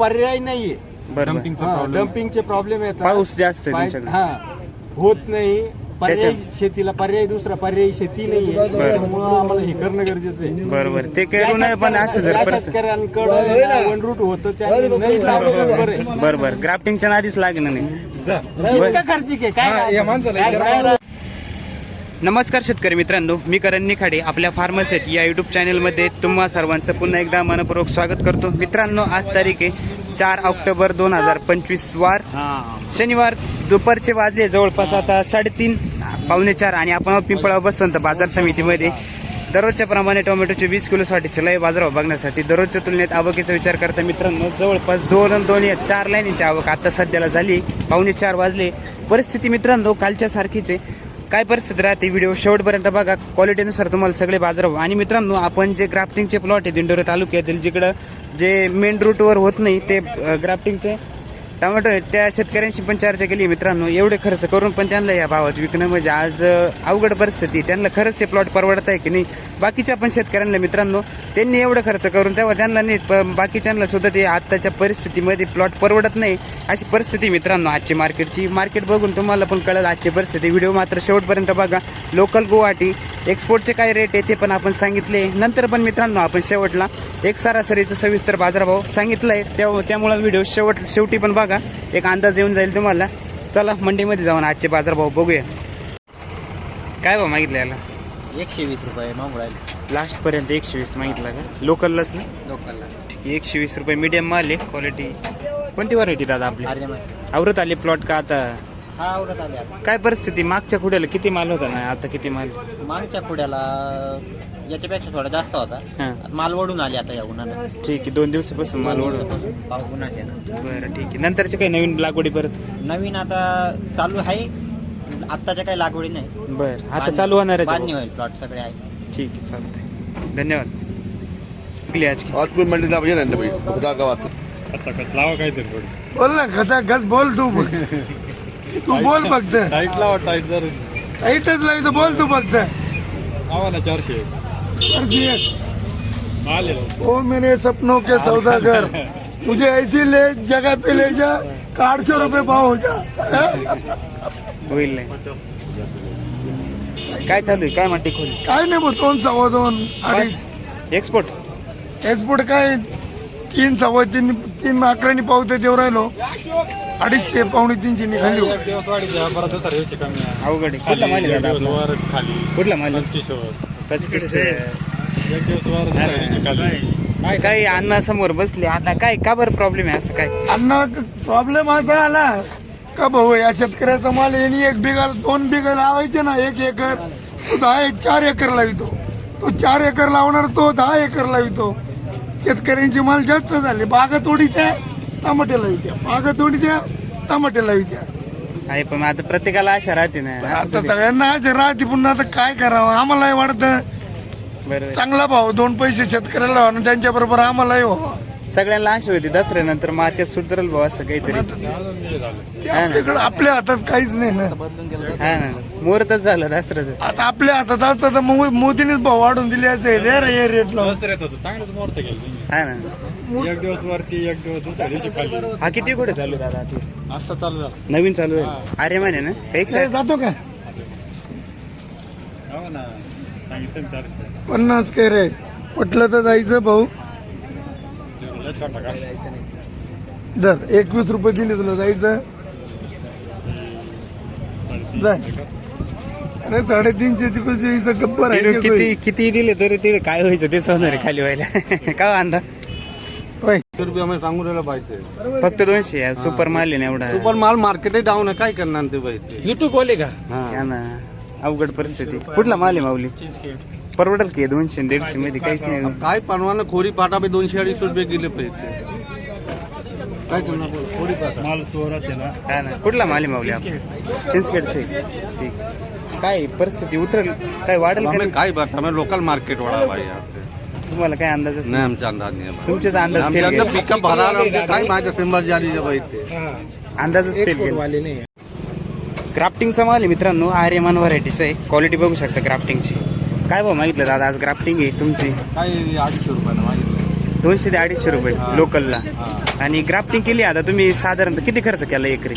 पर्याय नाहीये. बरोबर. हा, डम्पिंगचे प्रॉब्लेम येतात. पाऊस जास्त आहे पाय- तुमच्याकडे. हा होत नाही. पर्याय त्याच्या- शेतीला पर्याय दुसरा पर्याय शेती नाहीये. त्याच्यामुळं आम्हाला हे करणं गरजेचं आहे. बरोबर. ते करू नये पण असं जर ज्या परिस्थिती शेतकऱ्यांकडं वन रूट होतं त्यांनी नाही बरं आहे. बरोबर. ग्राफ्टिंगच्या नादीच लागणं नाही. इतकं खर्चिक आहे. काय काय- काय- नमस्कार शेतकरी मित्रांनो मी करण निखाडे आपल्या फार्मसेट या युट्यूब चॅनलमध्ये तुम्हा सर्वांचं पुन्हा एकदा मनपूर्वक स्वागत करतो. मित्रांनो आज तारीख आहे चार ऑक्टोबर दोन हजार पंचवीस वार. शनिवार दुपारचे वाजले जवळपास आता साडेतीन पावणे चार आणि आपण पिंपळा बसवंत बाजार समितीमध्ये. दररोजच्या प्रमाणे टोमॅटोचे वीस किलोसाठी चलाई बाजारावर बघण्यासाठी दररोजच्या तुलनेत आवकीचा विचार करता मित्रांनो जवळपास दोन दोन या चार लाईनीची आवक आता सध्याला झाली. पावणे चार वाजले. परिस्थिती मित्रांनो कालच्या सारखीच काय परिस्थिती राहते? व्हिडिओ शेवटपर्यंत बघा. क्वालिटीनुसार तुम्हाला सगळे बाजार आणि मित्रांनो आपण जे ग्राफ्टिंगचे प्लॉट आहे दिंडोरे तालुक्यातील जिकडं जे मेन रूटवर होत नाही ते ग्राफ्टिंगचे टमाटो त्या शेतकऱ्यांशी पण चर्चा केली मित्रांनो. एवढे खर्च करून पण त्यांना या भावात विकणं म्हणजे आज अवघड परिस्थिती त्यांना खरंच ते प्लॉट परवडत आहे की नाही? बाकीच्या पण शेतकऱ्यांना मित्रांनो त्यांनी एवढं खर्च करून तेव्हा त्यांना नाही प- बाकीच्यांना सुद्धा ते आत्ताच्या परिस्थितीमध्ये प्लॉट परवडत नाही. अशी परिस्थिती मित्रांनो आजची मार्केटची. मार्केट बघून तुम्हाला पण कळेल आजची परिस्थिती. व्हिडिओ मात्र शेवटपर्यंत बघा. लोकल गुवाहाटी एक्सपोर्टचे काय रेट आहे ते पण आपण सांगितले. नंतर पण मित्रांनो आपण शेवटला एक सरासरीचं सविस्तर बाजारभाव सांगितलंय. त्या- त्यामुळे व्हिडिओ शेवट शेवटी पण बघा. एक अंदाज येऊन जाईल तुम्हाला. चला मंडीमध्ये जाऊन आजचे बाजारभाव बघूया. काय भाव मागितलं याला? एकशे वीस रुपये लास्ट पर्यंत एकशे वीस मागितला का? लोकललाच ना? लोकलला एकशे वीस रुपये मीडियम माल आहे क्वालिटी कोणती व्हरायटी दादा आपली? आवरत आली प्लॉट का आता? हा आवडत आले आता. काय परिस्थिती? मागच्या खुड्याला किती माल होता ना? आता किती माल? मागच्या पुढ्याला याच्यापेक्षा थोडा जास्त होता. हा. आता माल वडून आले आता या उन्हानं. ठीक आहे दोन दिवसापासून माल ओढ पाऊस उन्हाचे ना. बरं ठीक आहे. नंतरचे काही नवीन लागवडी परत? नवीन आता चालू आहे. आत्ताच्या काही लागवडी नाही. बरं आता चालू होणार आहे बांधणी होईल प्लॉट सगळे आहे. ठीक आहे चालतंय. धन्यवाद. विकली आज की. पाहिजे ना गावात बोल ना कसा कस बोल तू. तू बोल फक्त. टाईट लावा टाईट जर. टाईटच बोल तू फक्त. लावा ना चारशे. एक. आले ओ मेरे सपनों के सौदागर. मुझे ऐसी ले जगह पे ले जा का आठ सौ रुपये पाव हो जा. होईल नाही. काय चालू आहे? काय म्हणते खोली? काय नाही बघ दोन सव्वा दोन अडीच एक्सपोर्ट एक्सपोर्ट काय? तीन सव्वा तीन तीन अकरानी पावते देव राहिलो. अडीचशे पावणे तीनशे निघाली. अवघड कुठला माल आहे दादा आपला? कुठला माल आहे? काय? काही अण्णा समोर बसले? आता काय का बरं प्रॉब्लेम आहे? असं काय? अण्णा प्रॉब्लेम असा आला. का भाऊ या शेतकऱ्याचा माल यांनी एक बिघा दोन बिघा लावायचे ना एक एकर. तो दहा एक चार एकर लावितो. तो चार एकर लावणार तो दहा एकर लावितो. शेतकऱ्यांचे माल जास्त झाले. बागा तोडीत्या टमाटे लावित्या बागा तोडीत्या टमाटे लावित्या आहे पण आता प्रत्येकाला आशा राहते ना. असं आता थोडी. सगळ्यांना आज राहते पुन्हा आता काय करावं? आम्हालाही वाटतं बरोबर. चांगला भाव दोन पैसे शेतकऱ्याला त्यांच्या बरोबर आम्हालाही व्हावं. सगळ्यांना आशा होती दसऱ्यानंतर मार्केट सुधरल भाऊ असं काहीतरी. ते आपल्याकडे आपल्या हातात काहीच नाही ना. हा ना. मुहूर्तच झालं दसऱ्याचं. आता आपल्या हातात असतं तर मग मोदीनेच भाव वाढून दिले असते. दे रे हे रेट लावून दसऱ्यात होतं. चांगलंच मुहूर्त केलं हा ना. एक दिवस वरती एक दिवस दुसऱ्या दिवशी खाली. हा किती कुठे चालू आहे? दादा आता? आता चालू झालं. नवीन चालू आहे? अरे माने ना? एक जातो का? हो ना. सांगितलं ना चारशे. पन्नास काय रे पटलं तर जायचं भाऊ. दर एकवीस रुपये दिले तुला जायचं? जाय. अरे साडेतीनशे तिकडचे गप्पर आहे किती किती दिले तरी तिथे काय व्हायचं तेच होणार आहे खाली व्हायला. काय वांदा होय. रुपये आम्हाला सांगू राहिला पाहिजे. फक्त दोनशे. सुपर माल आहे एवढा. सुपर माल मार्केट डाऊन आहे काय करणार ते पाहिजे युट्यूब बोले का? हा. ना अवघड परिस्थिती. कुठला माल आहे माऊली? परवडल की? दोनशे दीडशे मध्ये काहीच नाही. काय परवाना खोरी पाटा बी दोनशे अडीच रुपये गेले पाहिजे काय करणार बोल? खोरी पाटा. माल चोरात आहे ना. ना. कुठला माल आहे माऊली? आपण चिंचखेडचे ठीक. काय परिस्थिती उतरल? काय वाढेल का हमें नाही? काय बात हमें लोकल मार्केट वाला भाई यहाँ पे तुम्हाला काय अंदाजच नाही? आमचा अंदाज नाही आहे. तुमचेच अंदाज फेल गेले. पिकअप आमचे काय माझ्या सिंबर जारी बाई ते. अंदाजच फेल गेले. ग्राफ्टिंगचा माल आहे मित्रांनो. आर्यमान व्हरायटीचा आहे. क्वालिटी बघू शकता ग्राफ्टिंगची काय भाव मागितलं दादा? आज ग्राफ्टिंग आहे तुमची. काय अडीचशे मागितलं. दोनशे ते अडीचशे रुपये लोकलला आणि ग्राफ्टिंग केली आता? तुम्ही साधारणतः किती खर्च केला एकरी?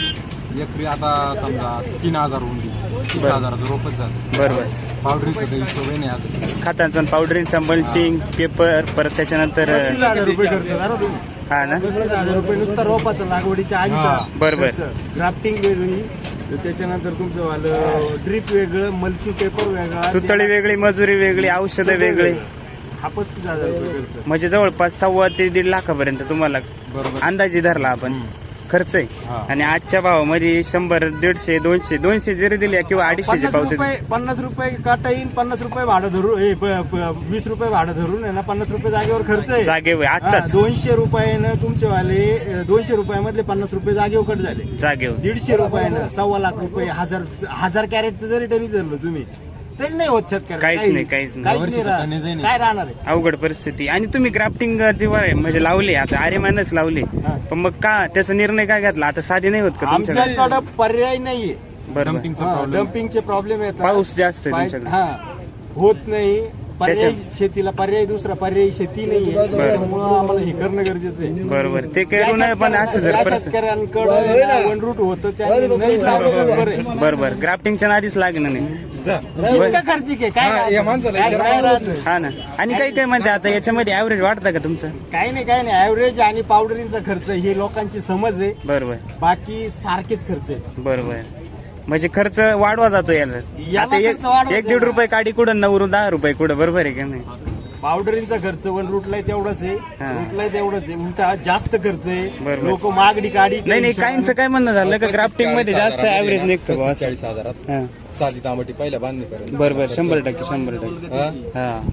एकरी आता समजा तीन हजार होऊन गेली. तीस हजाराचं रोपच झालं. बरोबर. पावडरीचं काही हिशोब नाही अजून. खतांचं मल्चिंग पेपर परत त्याच्यानंतर हजार रुपये खर्च करा तुम्ही. हा ना? पस्तीस हजार रुपये नुसतं रोपाचं लागवडीच्या आधीचा बरोबर. खर्च. ग्राफ्टिंग वेगळी. तर त्याच्यानंतर तुमचं वालं ड्रीप वेगळं मल्चिंग पेपर वेगळा. सुतळी वेगळी मजुरी वेगळी औषधं वेगळी. हा पस्तीस हजार रुपये खर्च. म्हणजे जवळपास सव्वा ते दीड लाखापर्यंत तुम्हाला बरोबर. अंदाजे धरला आपण. खर्च आहे. हा. आणि आजच्या भावामध्ये शंभर दीडशे दोनशे दोनशे जरी दिले किंवा अडीचशेचे पन्नास पावते रुपये पन्नास रुपये काटा येईल पन्नास रुपये भाडं धरून हे, प- प- वीस रुपये भाडं धरून आहे ना पन्नास रुपये जागेवर खर्च आहे. जागेवर हा, आजचाच. दोनशे रुपयानं तुमचे वाले अं, दोनशे रुपयामधले पन्नास रुपये जागेवर कट झाले. जागेवर. दीडशे रुपयानं सव्वा लाख रुपये हजार हजार कॅरेटचं जरी टनी धरलं तुम्ही तरी नाही होत शेतकरी काहीच नाही, काहीच नाही. राहणार. काय राहणार आहे? अवघड परिस्थिती. आणि तुम्ही ग्राफ्टिंग जेव्हा म्हणजे लावले आता आर्यमानच लावले. हा. पण मग का त्याचा निर्णय काय घेतला? आता साधे नाही होत का तुमच्याकडे? आमच्याकडं पर्याय नाहीये. डम्पिंगचा हा, प्रॉब्लेम डम्पिंगचे प्रॉब्लेम येतात. पाऊस जास्त आहे पाय- तुमच्याकडे. हा होत नाही. पर्याय शेतीला पर्याय दुसरा पर्याय शेती नाहीये. त्यामुळं आम्हाला हे करणं गरजेचं आहे. बरोबर. ते करू नये पण असं जर परिस्थिती शेतकऱ्यांकडे वन रूट होतं त्याने नाही लावलेलं बरं आहे. बरोबर. ग्राफ्टिंगच्या आधीच लागणं नाही. इतका खर्चिक आहे काय हा, काय- काय राहतं? हा ना. आणि काही काही म्हणते आता याच्यामध्ये ऍव्हरेज वाढतं का तुमचं? काही नाही काही नाही. ऍव्हरेज आणि पावडरिंगचा खर्च हे लोकांची समज आहे. बरोबर. बाकी सारखेच खर्च आहे बरोबर. म्हणजे खर्च वाढवा जातो याला. याला आता एक खर्च एक दीड रुपये काडी कुठं नऊ दहा रुपये कुठं बरोबर आहे का नाही? पावडरिंगचा खर्च वन रूटला तेवढाच आहे. हा. रूटला तेवढंच आहे. उलटा जास्त खर्च आहे. लोक मागणी गाडी नाही नाही काहींचं काय म्हणणं झालं? का ग्राफ्टिंगमध्ये जास्त ऍव्हरेज निघतो. चाळीस हजारात. हा. साधी तांबटी पहिल्या बांधणीपर्यंत. बरोबर शंभर टक्के शंभर टक्के.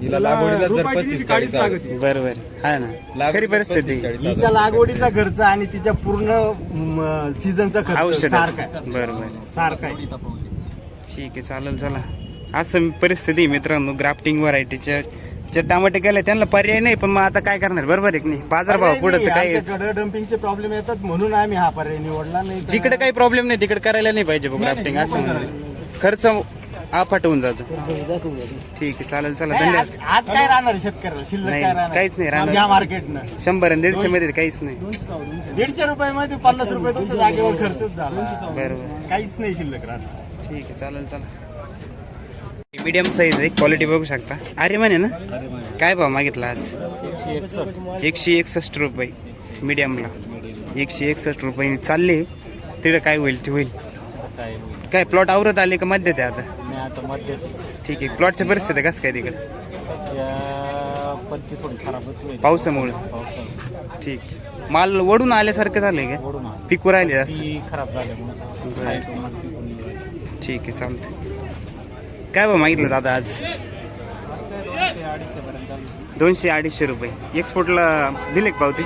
हिला लागवडीला जर पस्तीस चाळीस हजार. बरोबर हा ना. खरी परिस्थिती. तिच्या लागवडीचा खर्च आणि तिच्या पूर्ण सीझनचा खर्च सारखा बरोबर सारखा ठीक आहे चालेल चला. असं परिस्थिती मित्रांनो. ग्राफ्टिंग व्हरायटीच्या जे टमाटे केले त्यांना पर्याय नाही पण मग आता काय करणार? बरोबर आहे की नाही? बाजारभाव पुढे तर काही डम्पिंगचे प्रॉब्लेम येतात म्हणून आम्ही हा पर्याय निवडला नाही तर- जिकडे काही प्रॉब्लेम नाही तिकडे करायला नाही पाहिजे ग्राफ्टिंग असं म्हणलं खर्च आफाट होऊन जातो. ठीक आहे चालेल चला नाही, धन्यवाद. आज आज काय राहणार आहे शेतकऱ्याला? शिल्लक नाही, काय राहणार? काहीच नाही राहणार. या मार्केटनं शंभर आणि दीडशे मध्ये काहीच नाही. दीडशे रुपयामध्ये पन्नास रुपये तुमच्या जागेवर खर्चच झाला. बरोबर. काहीच नाही शिल्लक राहणार. ठीक आहे चालेल चला. मीडियम साईज आहे क्वालिटी बघू शकता. अरे म्हणे ना? काय भाव मागितला आज? एकशे एकसष्ट. रुपये मीडियमला एकशे एकसष्ट रुपये. चालले. तिकडे काय होईल ते होईल. काय प्लॉट आवरत आले का मध्य ते आता? ठीक आहे. प्लॉटची परिस्थिती कसं काय तिकडे? पावसामुळे. ठीक. माल वडून आल्यासारखं झालंय का. पिकू राहिले जास्त. खराब गेलं. ठीक आहे चालतंय. काय भाव मागितलं दादा आज? दोनशे अडीचशे रुपये. एक्सपोर्टला दिले का पावती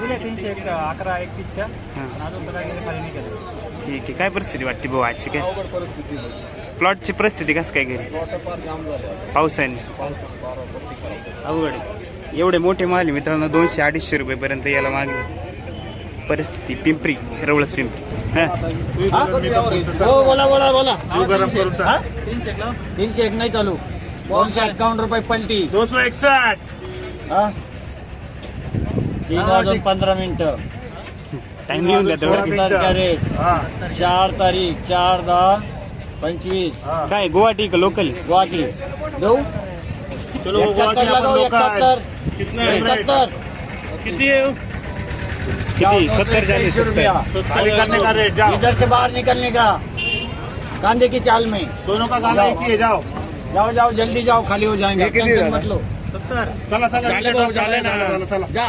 दिले तीनशे एक अकरा एकतीसच्या अजून खाली नाही केलं ठीक आहे. काय परिस्थिती वाटते भाऊ आजची काय? प्लॉटची परिस्थिती कसं काय घरी? पावसाने. अवघड आहे. एवढे मोठे माल आहे मित्रांनो दोनशे अडीचशे रुपयेपर्यंत याला मागे परिस्थिती पिंपरी रवळस पिंपरी. हा. हो? बोला बोला बोला? तीनशे एक नाही चालू. दोनशे अठ्ठावन्न रुपये पलटी. दोनशे एकसष्ट. हा? तीन वाजून पंधरा मिनिटं. टाइम लिहून द्या तेवढं. चार तारीख चार तारीख चार दहा पंचवीस. काय गुवाहाटी का लोकल गुवाहाटी. देऊ? एकाहत्तर लगाओ, एकाहत्तर. एकाहत्तर. किती सत्तर झाले तेईस रुपया। सत्तर इधर से बाहर निकलने का। कांदे की चाल में। दोनों का गाना एक ही है जाओ। जाओ जाओ जल्दी जाओ खाली हो जाएंगे। टेंशन मत लो। चला चला झाले भाऊ, झाले ना. चला जा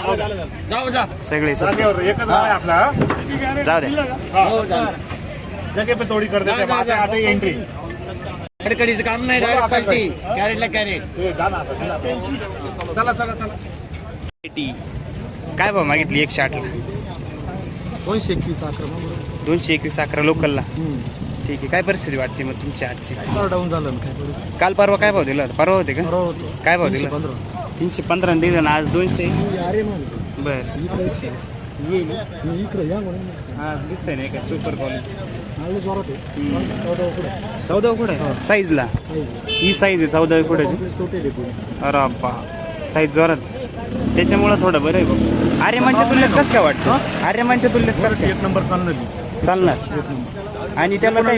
जाओ जा। सगळे सत्तर. जागेवर एकच गाणं आहे आपला हा? जाऊ द्या हो। जा जगह पे थोडी कर देते आते आते एंट्री कडकडीचं काम नाही डायरेक्ट पलटी। कॅरेटला कॅरेट हे गाणं आता, गाणं. चला चला चला। टी काय भाव मागितली एकशे आठला दोनशे एकवीस अकरा दोनशे एकवीस अकरा लोकलला? ठीक आहे. काय परिस्थिती वाटते मग तुमची आजची? डाऊन झालं ना काय काल परवा काय भाव दिला होता? परवा होते का? होतो. काय भाव दिला? तीनशे पंधरा. दिलं ना आज दोनशे? अरे मान बर. इकडे या म्हणून हा दिसतंय नाही का सुपर क्वालिटी आलं जोरात आहे. चौदा पुढे चौदा कुठे साईजला ही. साईज आहे चौदा कुठे टोटल आहे. पुढे अरे बा साईज जोरात. त्याच्यामुळं थोडं बरं आहे बघ. आर्यमानच्या तुलनेत कसं काय वाटतं? आर्यमानच्या तुलनेत कसं काय? एक नंबर चालणार. चालणार. आणि त्याला काही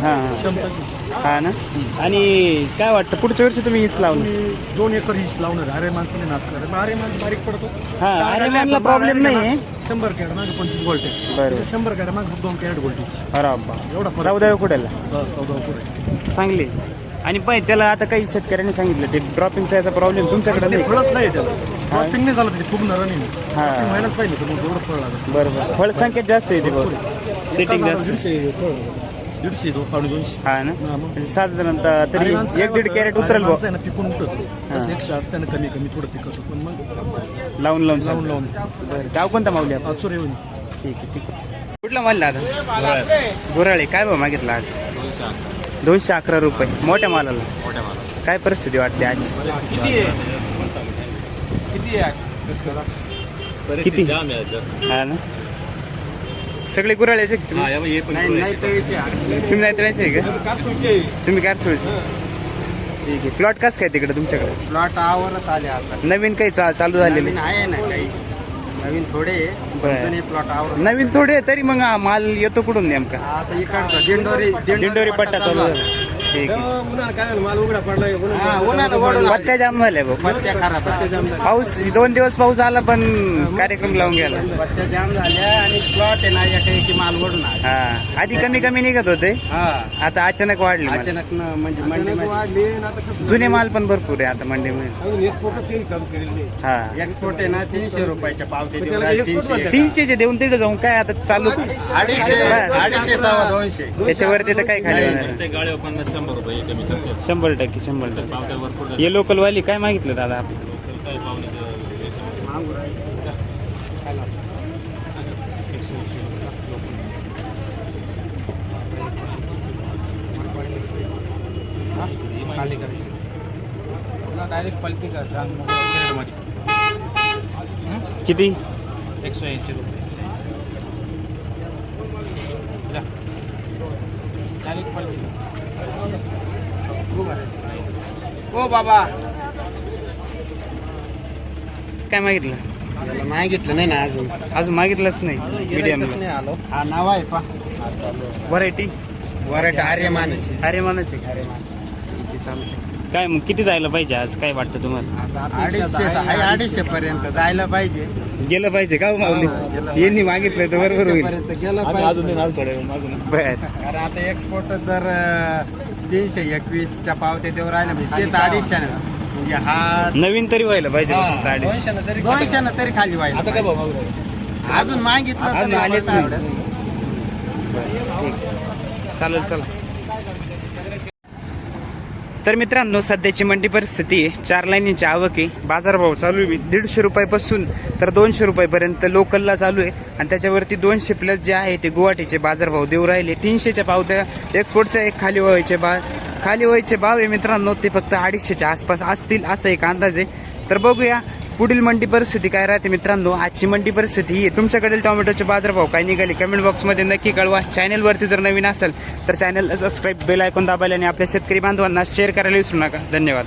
हा हा. ना? आणि काय वाटतं? पुढच्या वर्षी तुम्ही हीच लावलं दोन एकर हीच लावणार. अरे माणसाने नाच अरे माणूस बारीक पडतो. हा आर्यमानला प्रॉब्लेम नाही शंभर कॅरेट मागे पंचवीस गोल्टे बरोबर. शंभर कॅरेट मागे दोन कॅरेट गोल्टी अरे अब्बा एवढा फरक. चौदाव्या कुठेला चौदा रुपये चांगली. आणि पाहिजे त्याला आता काही शेतकऱ्यांनी सांगितलं ते ड्रॉपिंगचा याचा प्रॉब्लेम तुमच्याकडे नाही फळच नाही त्याला. ड्रॉपिंग नाही झालं त्याची खूप नरं नाही हा. व्हायलाच पाहिजे तर मग एवढं फळ लागत बरोबर. फळ संख्येत जास्त येते बहुत सेटिंग जास्त. दीडशे फळ. दीडशे तो पावणे दोनशे हा ना? हा, मग. म्हणजे साधारणतः तरी एक दीड कॅरेट उतरेल. आहे ना पिकून उठत तसं एकशे आठशे कमी कमी थोडं पिकत पण मग लावून लावून लावून. लावून. बरं. गाव कोणता माऊली आपण येऊन. ठीक आहे ठीक आहे. कुठला माल दादा? गुराळे. काय भाव मागितला आज? दोनशे अकरा रुपये. मोठ्या मालाला. काय परिस्थिती वाटते आज? किती हा ना? सगळे गुराळ्याचे का तुम्ही? तुम्ही नाही तळ्याचे का? तुम्ही काय सोयचे ठीक आहे. प्लॉट कस काय तिकडे तुमच्याकडे? प्लॉट आवरत आले आता. नवीन काही चा- चालू झालेले? नवीन आहे ना काही. नवीन थोडे बरं. प्लॉट नवीन थोडे तरी मग हा माल येतो कुठून नेमका? आता इकडचा दिंडोरी दिंडोरी पट्टा चालू झाला. ठीक आहे. माल उघडा पडलाय हा, उन्हानं ओढून आले. पत्त्या जाम झाल्या पत्त्या खराब आहे. पाऊस दोन दिवस पाऊस आला पण कार्यक्रम लावून गेला. पत्त्या जाम झाल्या आणि प्लॉट आहे ना एका एकी माल ओढून आले. हा. आधी कमी कमी निघत होते. हा. आता अचानक वाढले माल. अचानक न- म्हणजे मंडी जुने माल पण भरपूर आहे आता मंडीमध्ये. हा. एक्सपोर्ट आहे ना तीनशे रुपयाच्या पावते देऊ राहिले, तीनशे. तीनशेचे देऊन तिथे जाऊन काय आता चालू? अडीचशे अडीचशे सव्वा दोनशे. त्याच्यावरती तर काय खाली होणार आहे? शंभर रुपये कमी करते शंभर टक्के शंभर टक्के. हे लोकल वाली काय मागितलं दादा? आपण डायरेक्ट पलटी का सांग किती एकशे ऐंशी रुपये. हो बाबा. काय मागितलं? मागितलं नाही ना अजून. अजून मागितलंच नाही. मीडियम हा नाव आहे पा व्हरायटी वराट आर्यमानाची अरे मनाचे आर्यमान किती चालते काय मग किती जायला पाहिजे आज? काय वाटतं तुम्हाला? अडीचशे आहे अडीचशे पर्यंत जायला पाहिजे. गेलं पाहिजे का हो माऊली? यांनी मागितलं तर बरोबर होईल. पर्यंत गेलं पाहिजे. बर. कारण आता एक्सपोर्ट जर अं, तीनशे एकवीसच्या पावते देऊ राहिले म्हणजे तेच अडीचशे म्हणजे हा नवीन तरी व्हायला पाहिजे हा, दोनशे तरी खाली व्हायला आता काय अजून मागितलं तर अजून आलेच नाही नाही. आवडत. चालेल चला. तर मित्रांनो सध्याची मंडी परिस्थिती चार लाईनीची आवक आहे. बाजारभाव चालू आहे. दीडशे रुपयापासून तर दोनशे रुपयापर्यंत लोकलला चालू आहे. आणि त्याच्यावरती दोनशे प्लस जे आहे ते गुवाहाटीचे बाजारभाव देऊ राहिले. तीनशेच्या पावत्या एक्सपोर्टचे एक खाली व्हायचे बा खाली व्हायचे भाव आहे मित्रांनो ते फक्त अडीचशेच्या आसपास असतील असा एक अंदाज आहे. तर बघूया पुढील मंडी परिस्थिती काय राहते मित्रांनो? आजची मंडी परिस्थिती ही तुमच्याकडील टोमॅटोचे बाजारभाव काय निघाले? कमेंट बॉक्समध्ये नक्की कळवा. चॅनलवरती जर नवीन असेल तर चॅनलला सबस्क्राईब बेल ऐकून दाबायला आणि आपल्या शेतकरी बांधवांना शेअर करायला विसरू नका. धन्यवाद.